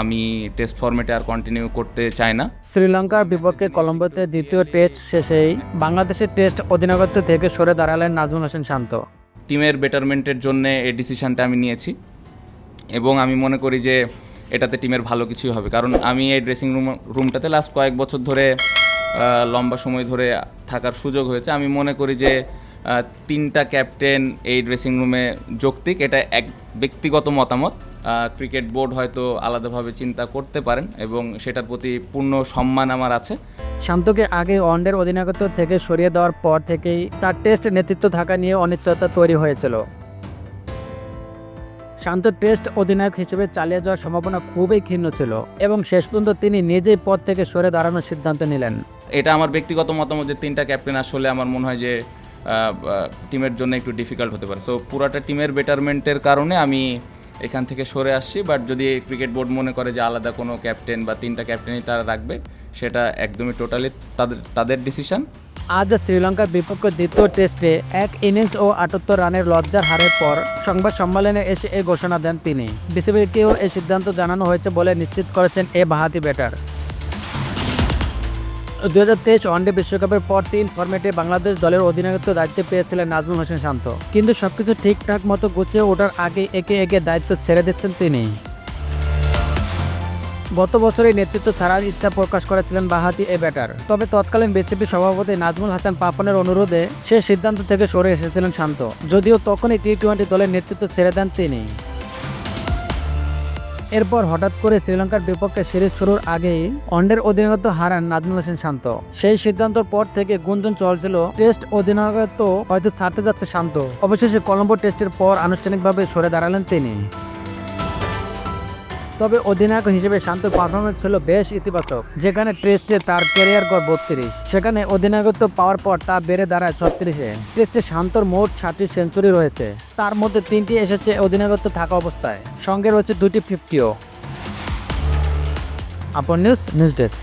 আমি টেস্ট ফর্মেটে আর কন্টিনিউ করতে চাই না। শ্রীলঙ্কার বিপক্ষে কলম্বোতে দ্বিতীয় টেস্ট শেষেই বাংলাদেশের টেস্ট অধিনায়কত্ব থেকে সরে দাঁড়ালেন নাজমুল হোসেন শান্ত। টিমের বেটারমেন্টের জন্য এই ডিসিশনটা আমি নিয়েছি। এবং আমি মনে করি যে এটাতে টিমের ভালো কিছুই হবে। কারণ আমি এই ড্রেসিং রুম রুমটাতে লাস্ট কয়েক বছর ধরে লম্বা সময় ধরে থাকার সুযোগ হয়েছে। আমি মনে করি যে তিনটা ক্যাপ্টেন এই ড্রেসিং রুমে যৌক্তিক এটা এক ব্যক্তিগত মতামত। ক্রিকেট বোর্ড হয়তো আলাদাভাবে চিন্তা করতে পারেন এবং সেটার প্রতি পূর্ণ সম্মান আমার আছে। শান্তকে আগে ওয়ানডের অধিনায়কত্ব থেকে সরিয়ে দেওয়ার পর থেকেই তার টেস্ট নেতৃত্ব থাকা নিয়ে অনিশ্চয়তা তৈরি হয়েছিল। শান্ত টেস্ট অধিনায়ক হিসেবে চালিয়ে যাওয়ার সম্ভাবনা খুবই ক্ষীণ ছিল এবং শেষ পর্যন্ত তিনি নিজেই পদ থেকে সরে দাঁড়ানোর সিদ্ধান্ত নিলেন। এটা আমার ব্যক্তিগত মতামত যে তিনটা ক্যাপ্টেন আসলে আমার মনে হয় যে টিমের জন্য একটু ডিফিকাল্ট হতে পারে। সো পুরাটা টিমের বেটারমেন্টের কারণে আমি এখান থেকে সরে আসছি। বাট যদি ক্রিকেট বোর্ড মনে করে যে আলাদা কোনো ক্যাপ্টেন বা তিনটা ক্যাপ্টেনই তারা রাখবে, সেটা একদমই টোটালি তাদের তাদের ডিসিশন আজ শ্রীলঙ্কার বিপক্ষে দ্বিতীয় টেস্টে এক ইনিংস ও আটাত্তর রানের লজ্জার হারের পর সংবাদ সম্মেলনে এসে এই ঘোষণা দেন তিনি। বিসিবিকেও এই সিদ্ধান্ত জানানো হয়েছে বলে নিশ্চিত করেছেন এ বাহাতি ব্যাটার দু হাজার তেইশ ওয়ানডে বিশ্বকাপের পর তিন ফরম্যাটে বাংলাদেশ দলের অধিনায়কত্ব দায়িত্বে পেয়েছিলেন নাজমুল হোসেন শান্ত। কিন্তু সবকিছু ঠিকঠাক মতো গুছিয়ে ওঠার আগে একে একে দায়িত্ব ছেড়ে দিচ্ছেন তিনি। গত বছরই নেতৃত্ব ছাড়ার ইচ্ছা প্রকাশ করেছিলেন বাহাতি এ ব্যাটার। তবে তৎকালীন বিসিবি সভাপতি নাজমুল হাসান পাপনের অনুরোধে সে সিদ্ধান্ত থেকে সরে এসেছিলেন শান্ত। যদিও তখনই টি টোয়েন্টি দলের নেতৃত্ব ছেড়ে দেন তিনি। এরপর হঠাৎ করে শ্রীলঙ্কার বিপক্ষে সিরিজ শুরুর আগেই অন্ডের অধিনায়কত্ব হারান নাজমুল হোসেন শান্ত। সেই সিদ্ধান্তের পর থেকে গুঞ্জন চলছিল, টেস্ট অধিনায়কত্ব হয়তো ছাড়তে যাচ্ছে শান্ত। অবশেষে কলম্বো টেস্টের পর আনুষ্ঠানিকভাবে সরে দাঁড়ালেন তিনি। তবে অধিনায়ক হিসেবে শান্তর পারফরমেন্স ছিল বেশ ইতিবাচক, যেখানে টেস্টে তার ক্যারিয়ার গড় বত্রিশ। সেখানে অধিনায়কত্ব পাওয়ার পর তা বেড়ে দাঁড়ায় ছত্রিশে। টেস্টে শান্তর মোট ষাটটি সেঞ্চুরি রয়েছে। তার মধ্যে তিনটি এসেছে অধিনায়কত্ব থাকা অবস্থায়। সঙ্গে রয়েছে দুটি ফিফটিও আপন নিউজ নিউজ ডেস্ক।